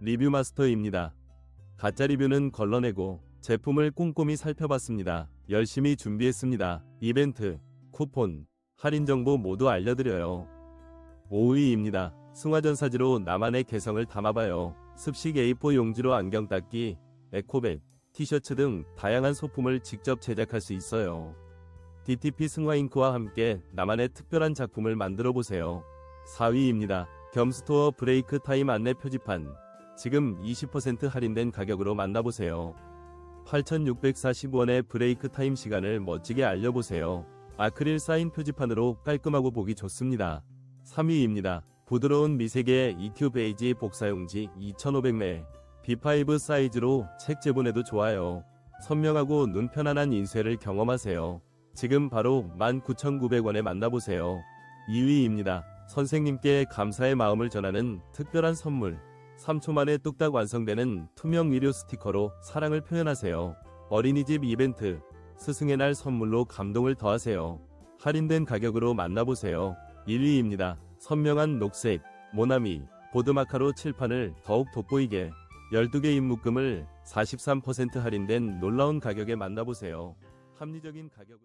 리뷰 마스터입니다. 가짜 리뷰는 걸러내고 제품을 꼼꼼히 살펴봤습니다. 열심히 준비했습니다. 이벤트, 쿠폰, 할인 정보 모두 알려드려요. 5위입니다. 승화전사지로 나만의 개성을 담아봐요. 습식 A4 용지로 안경 닦기, 에코백, 티셔츠 등 다양한 소품을 직접 제작할 수 있어요. DTP 승화잉크와 함께 나만의 특별한 작품을 만들어 보세요. 4위입니다. 겸스토어 브레이크 타임 안내 표지판. 지금 20% 할인된 가격으로 만나보세요. 8,645원의 브레이크 타임 시간을 멋지게 알려보세요. 아크릴 사인 표지판으로 깔끔하고 보기 좋습니다. 3위입니다. 부드러운 미세계 EQ 베이지 복사용지 2,500매. B5 사이즈로 책 제본에도 좋아요. 선명하고 눈 편안한 인쇄를 경험하세요. 지금 바로 19,900원에 만나보세요. 2위입니다. 선생님께 감사의 마음을 전하는 특별한 선물. 3초 만에 뚝딱 완성되는 투명 위료 스티커로 사랑을 표현하세요. 어린이집 이벤트. 스승의 날 선물로 감동을 더하세요. 할인된 가격으로 만나보세요. 1위입니다. 선명한 녹색, 모나미, 보드마카로 칠판을 더욱 돋보이게 12개 입묶음을 43% 할인된 놀라운 가격에 만나보세요. 합리적인 가격